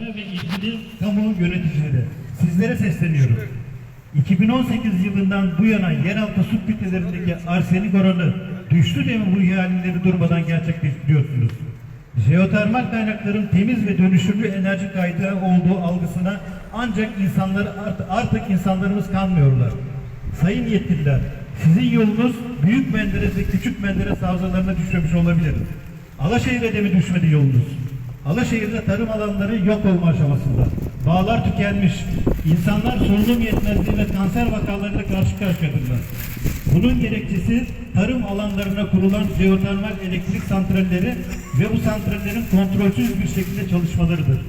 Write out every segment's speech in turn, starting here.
ve ilgili kamu yöneticileri sizlere sesleniyorum. 2018 yılından bu yana yeraltı su kütlelerindeki arsenik oranı düştü diye bu ihaleleri durmadan gerçekleştiriyorsunuz? Jeotermal kaynakların temiz ve dönüşümlü enerji kaynağı olduğu algısına ancak insanlar art- artık insanlarımız kanmıyorlar. Sayın yetkililer, sizin yolunuz Büyük Menderes ve Küçük Menderes havzalarına düşmemiş olabilir. Alaşehir'e de mi düşmedi yolunuz? Alaşehir'de tarım alanları yok olma aşamasında. Bağlar tükenmiş. İnsanlar solunum yetmezliği ve kanser vakalarıyla karşı karşıyadırlar. Bunun gerekçesi tarım alanlarına kurulan jeotermal elektrik santralleri ve bu santrallerin kontrolsüz bir şekilde çalışmalarıdır.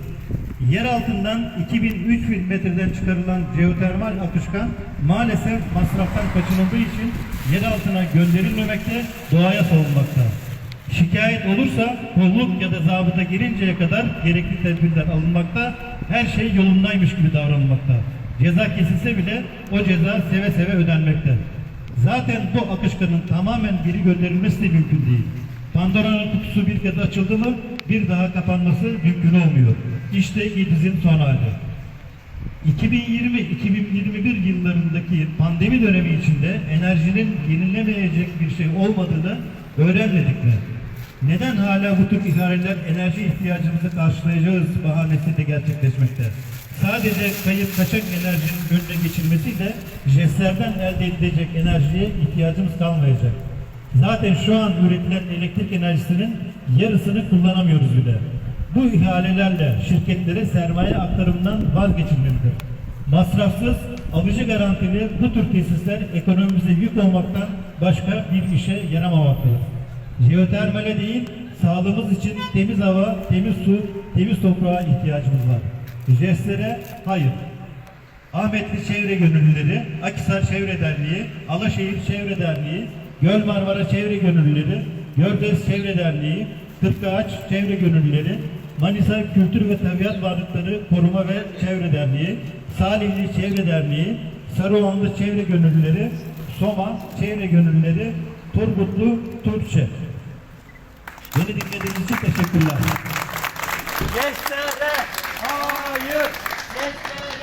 Yer altından 2003 bin metreden çıkarılan jeotermal akışkan maalesef masraftan kaçınıldığı için yer altına gönderilmemekte, doğaya savunmakta. Şikayet olursa kolluk ya da zabıta gelinceye kadar gerekli tedbirler alınmakta, her şey yolundaymış gibi davranılmakta. Ceza kesilse bile o ceza seve seve ödenmekte. Zaten bu akışkanın tamamen geri gönderilmesi de mümkün değil. Pandora'nın kutusu bir kez açıldı mı bir daha kapanması mümkün olmuyor. İşte İdiz'in son hali. 2020-2021 yıllarındaki pandemi dönemi içinde enerjinin yenilemeyecek bir şey olmadığını öğrenmedik mi? Neden hala bu tür ihaleler enerji ihtiyacımızı karşılayacağız bahanesiyle gerçekleşmekte? Sadece kayıp kaçak enerjinin önüne geçilmesiyle jestlerden elde edilecek enerjiye ihtiyacımız kalmayacak. Zaten şu an üretilen elektrik enerjisinin yarısını kullanamıyoruz bile. Bu ihalelerle şirketlere sermaye aktarımından vazgeçilmelidir. Masrafsız, alıcı garantili bu tür tesisler ekonomimize yük olmaktan başka bir işe yaramamaktadır. Jeotermale değil, sağlığımız için temiz hava, temiz su, temiz toprağa ihtiyacımız var. Jestlere hayır. Ahmetli Çevre Gönüllüleri, Akhisar Çevre Derneği, Alaşehir Çevre Derneği, Göl Marmara Çevre Gönüllüleri, Gördes Çevre Derneği, Kırkağaç Çevre Gönüllüleri, Manisa Kültür ve Tabiat Varlıkları Koruma ve Çevre Derneği, Salihli Çevre Derneği, Sarıoğlu Çevre Gönüllüleri, Soma Çevre Gönüllüleri, Turgutlu Türkçe. Beni dinlediğiniz için teşekkürler. Gençlere hayır! Gençlere